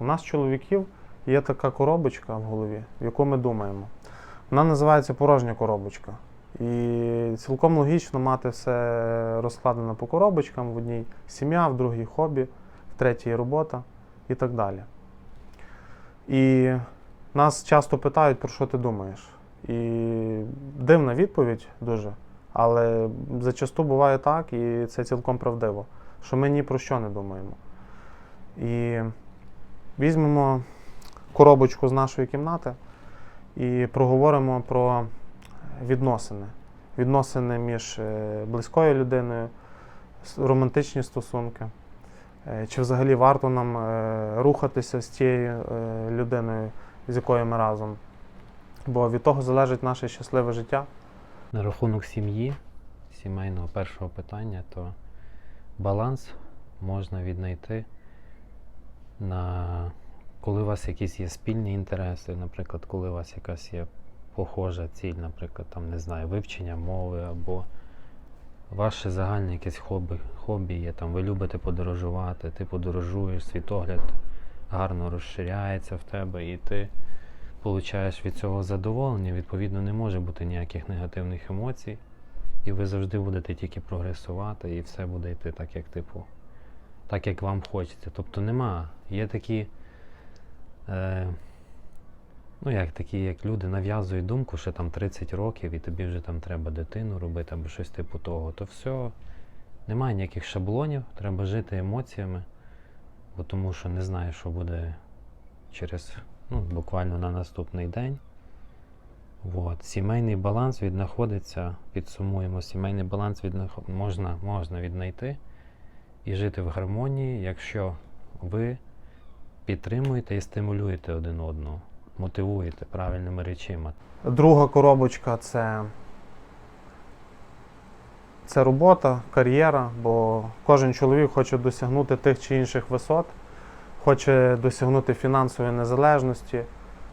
У нас, чоловіків, є така коробочка в голові, в яку ми думаємо. Вона називається порожня коробочка. І цілком логічно мати все розкладено по коробочкам: в одній сім'я, в другій хобі, в третій робота і так далі. І нас часто питають, про що ти думаєш. І дивна відповідь дуже. Але зачасту буває так, і це цілком правдиво, що ми ні про що не думаємо. І візьмемо коробочку з нашої кімнати і проговоримо про відносини. Відносини між е, близькою людиною, романтичні стосунки. Е, Чи взагалі варто нам е, рухатися з тією людиною, з якою ми разом? Бо від того залежить наше щасливе життя. На рахунок сім'ї, сімейного першого питання, то баланс можна віднайти на коли у вас якісь є спільні інтереси, наприклад, коли у вас якась є похожа ціль, наприклад, там, не знаю, вивчення мови або ваше загальне якесь хобі, хобі є, там, ви любите подорожувати, ти подорожуєш, світогляд гарно розширяється в тебе, і ти получаєш від цього задоволення, відповідно, не може бути ніяких негативних емоцій, і ви завжди будете тільки прогресувати, і все буде йти так, як типу, так, як вам хочеться. Тобто нема. Є такі, е, ну як такі, як люди нав'язують думку, що там 30 років і тобі вже там треба дитину робити або щось типу того, то все, немає ніяких шаблонів, треба жити емоціями, бо тому що не знаєш, що буде через ну, буквально на наступний день. Вот. Сімейний баланс віднаходиться, підсумуємо, сімейний баланс віднаход... можна, можна віднайти і жити в гармонії, якщо ви підтримуєте і стимулюєте один одного, мотивуєте правильними речима. Друга коробочка це, це робота, кар'єра, бо кожен чоловік хоче досягнути тих чи інших висот, хоче досягнути фінансової незалежності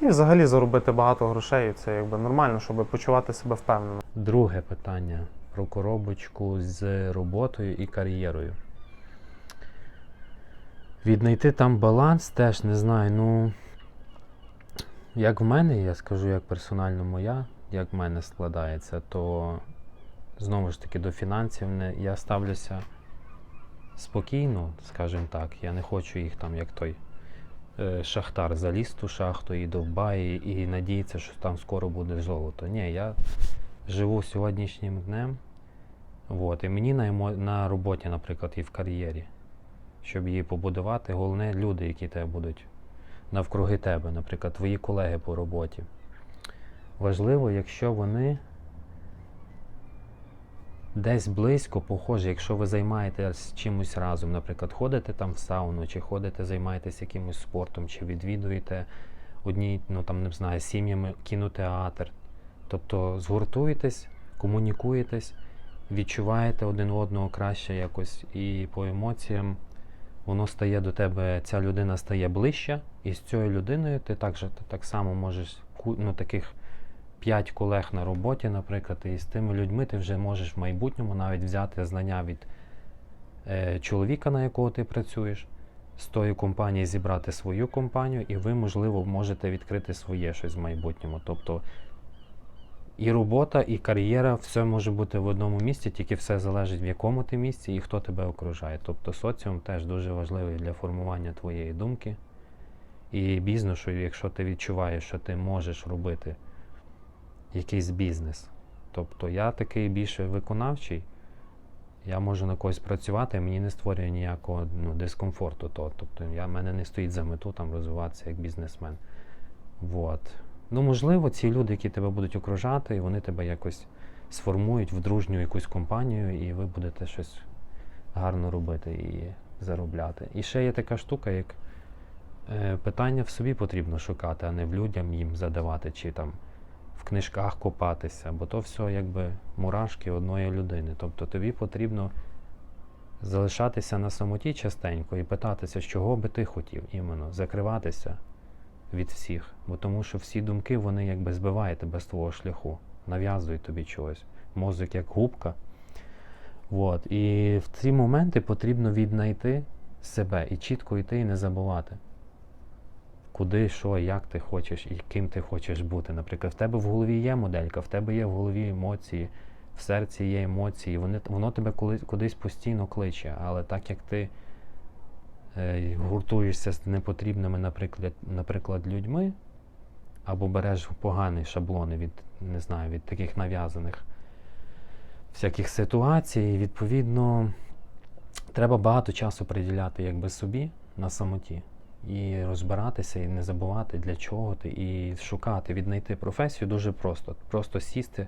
і взагалі заробити багато грошей. І Це якби нормально, щоб почувати себе впевнено. Друге питання про коробочку з роботою і кар'єрою. Віднайти там баланс теж не знаю. Ну, як в мене, я скажу, як персонально моя, як в мене складається, то знову ж таки до фінансів не, я ставлюся спокійно, скажімо так. Я не хочу їх там, як той е, шахтар, заліз ту шахту і довбає, і надіється, що там скоро буде золото. Ні, я живу сьогоднішнім днем. Вот, і мені на, на роботі, наприклад, і в кар'єрі, щоб її побудувати, головне люди, які тебе будуть навкруги тебе, наприклад, твої колеги по роботі. Важливо, якщо вони десь близько похожі, якщо ви займаєтесь чимось разом, наприклад, ходите там в сауну, чи ходите, займаєтесь якимось спортом, чи відвідуєте одні, ну там не знаю, сім'ями кінотеатр. Тобто згуртуєтесь, комунікуєтесь, відчуваєте один одного краще якось, і по емоціям воно стає до тебе, ця людина стає ближче, і з цією людиною ти так, же, ти так само можеш ну, таких п'ять колег на роботі, наприклад, і з тими людьми ти вже можеш в майбутньому навіть взяти знання від е, чоловіка, на якого ти працюєш, з тої компанії зібрати свою компанію, і ви, можливо, можете відкрити своє щось в майбутньому. Тобто і робота, і кар'єра, все може бути в одному місці, тільки все залежить в якому ти місці і хто тебе окружає. Тобто соціум теж дуже важливий для формування твоєї думки і бізнесу, якщо ти відчуваєш, що ти можеш робити якийсь бізнес. Тобто я такий більше виконавчий, я можу на когось працювати, мені не створює ніякого ну, дискомфорту. То. Тобто я, мене не стоїть за мету там розвиватися як бізнесмен. Вот. Ну, можливо, ці люди, які тебе будуть окружати, вони тебе якось сформують в дружню якусь компанію, і ви будете щось гарно робити і заробляти. І ще є така штука, як е, питання в собі потрібно шукати, а не в людям їм задавати, чи там в книжках копатися, бо то все якби мурашки одної людини. Тобто тобі потрібно залишатися на самоті частенько і питатися, чого би ти хотів іменно, закриватися від всіх. Бо тому що всі думки вони якби збивають тебе з твого шляху, нав'язують тобі чогось. Мозок як губка. От. І в ці моменти потрібно віднайти себе і чітко йти і не забувати. куди, що, як ти хочеш і ким ти хочеш бути. Наприклад, в тебе в голові є моделька, в тебе є в голові емоції, в серці є емоції, вони, воно тебе кудись постійно кличе, але так як ти гуртуєшся з непотрібними, наприклад, наприклад, людьми, або береш погані шаблони від, не знаю, від таких нав'язаних всяких ситуацій, відповідно, треба багато часу приділяти якби собі на самоті. І розбиратися, і не забувати, для чого ти, і шукати, віднайти професію дуже просто. Просто сісти,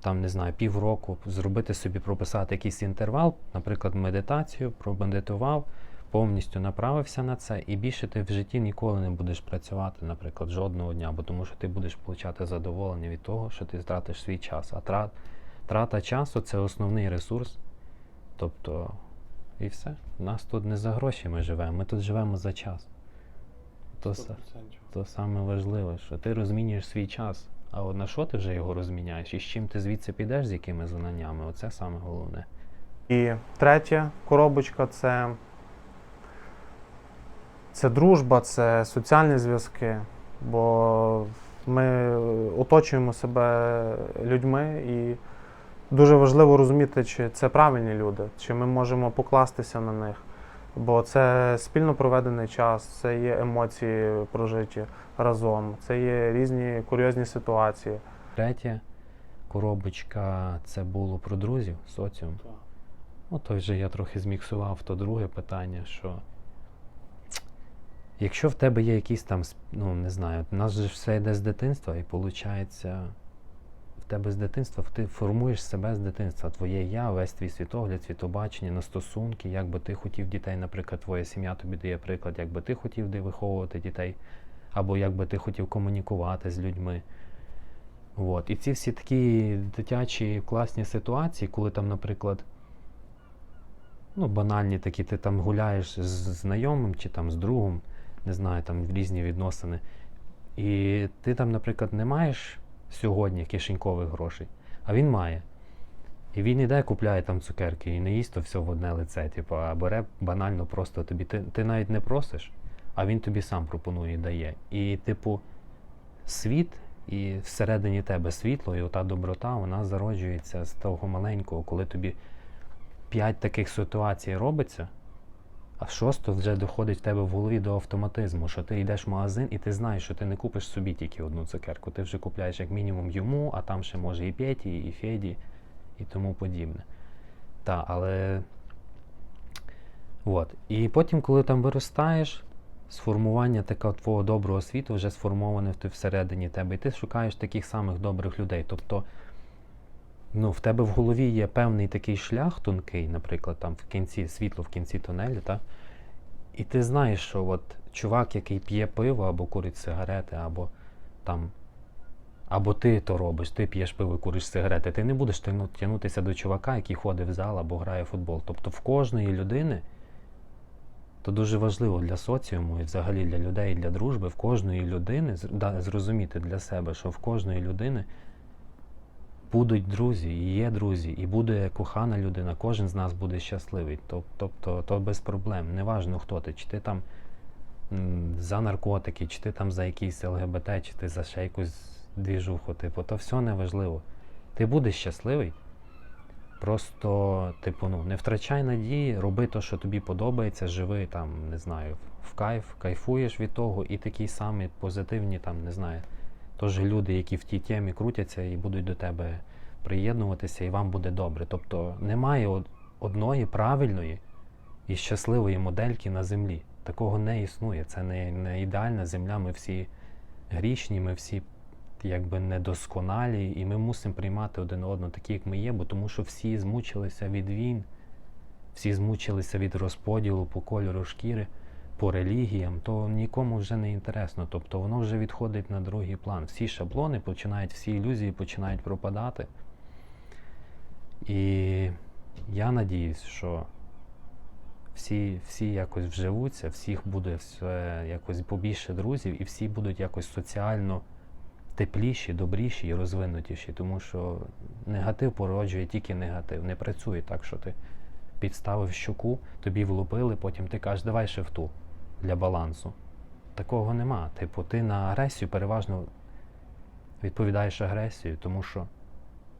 там, не знаю, півроку, зробити собі, прописати якийсь інтервал, наприклад, медитацію, промедитував, повністю направився на це, і більше ти в житті ніколи не будеш працювати, наприклад, жодного дня, бо тому що ти будеш отримати задоволення від того, що ти втратиш свій час. А трат, трата часу це основний ресурс. Тобто, і все. У нас тут не за гроші ми живемо, ми тут живемо за час. То, са- 100%. то саме важливе, що ти розмінюєш свій час. А от на що ти вже його розміняєш? І з чим ти звідси підеш, з якими знаннями? Оце саме головне. І третя коробочка це, це дружба, це соціальні зв'язки. Бо ми оточуємо себе людьми і дуже важливо розуміти, чи це правильні люди, чи ми можемо покластися на них. Бо це спільно проведений час, це є емоції прожиті разом, це є різні курйозні ситуації. Третя коробочка це було про друзів, соціум. Ну, то вже я трохи зміксував то друге питання, що якщо в тебе є якісь там, ну не знаю, у нас же ж все йде з дитинства, і виходить, тебе з дитинства ти формуєш себе з дитинства, твоє я, весь твій світогляд, світобачення, на стосунки, як би ти хотів дітей, наприклад, твоя сім'я тобі дає приклад, як би ти хотів де виховувати дітей, або як би ти хотів комунікувати з людьми. От. І ці всі такі дитячі класні ситуації, коли там, наприклад, ну, банальні такі, ти там гуляєш з знайомим чи там з другом, не знаю, там різні відносини. І ти там, наприклад, не маєш сьогодні кишенькових грошей, а він має. І він іде, купляє там цукерки і не їсть то все в одне лице, типу, а бере банально просто тобі. Ти, ти навіть не просиш, а він тобі сам пропонує і дає. І, типу, світ і всередині тебе світло, і ота доброта, вона зароджується з того маленького, коли тобі п'ять таких ситуацій робиться, а шосто вже доходить в тебе в голові до автоматизму, що ти йдеш в магазин і ти знаєш, що ти не купиш собі тільки одну цукерку. Ти вже купляєш як мінімум йому, а там ще може і Петі, і Феді, і тому подібне. Та, але. От. І потім, коли там виростаєш, сформування такого твого доброго світу вже сформоване всередині тебе, і ти шукаєш таких самих добрих людей. Тобто, ну, в тебе в голові є певний такий шлях тонкий, наприклад, там в кінці світло в кінці тунелю, та? і ти знаєш, що от чувак, який п'є пиво або курить сигарети, або там. Або ти то робиш, ти п'єш пиво і куриш сигарети, ти не будеш тягнутися до чувака, який ходить в зал або грає в футбол. Тобто в кожної людини то дуже важливо для соціуму і взагалі для людей, для дружби, в кожної людини зрозуміти для себе, що в кожної людини будуть друзі, і є друзі, і буде кохана людина, кожен з нас буде щасливий. Тобто, то без проблем. Неважно хто ти, чи ти там за наркотики, чи ти там за якийсь ЛГБТ, чи ти за ще якусь двіжуху, типу, то все неважливо. Ти будеш щасливий. Просто, типу, ну, не втрачай надії, роби те, що тобі подобається, живи там, не знаю, в кайф, кайфуєш від того, і такі самі позитивні, там, не знаю, теж люди, які в тій темі крутяться і будуть до тебе приєднуватися, і вам буде добре. Тобто немає одної правильної і щасливої модельки на землі. Такого не існує. Це не, не ідеальна земля. Ми всі грішні, ми всі якби недосконалі, і ми мусимо приймати один одного такі, як ми є, бо тому що всі змучилися від війн, всі змучилися від розподілу по кольору шкіри, по релігіям, то нікому вже не інтересно. Тобто воно вже відходить на другий план. Всі шаблони починають, всі ілюзії починають пропадати. І я надіюсь, що всі, всі якось вживуться, всіх буде все якось побільше друзів, і всі будуть якось соціально тепліші, добріші і розвинутіші, тому що негатив породжує тільки негатив. Не працює так, що ти підставив щуку, тобі влупили, потім ти кажеш, давай ще в ту для балансу. такого нема. Типу, ти на агресію переважно відповідаєш агресією, тому що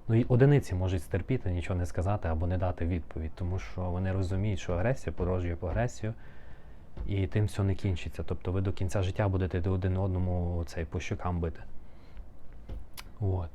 ну, і одиниці можуть стерпіти, нічого не сказати або не дати відповідь, тому що вони розуміють, що агресія породжує по агресію, і тим все не кінчиться. Тобто ви до кінця життя будете один одному цей по щокам бити. От.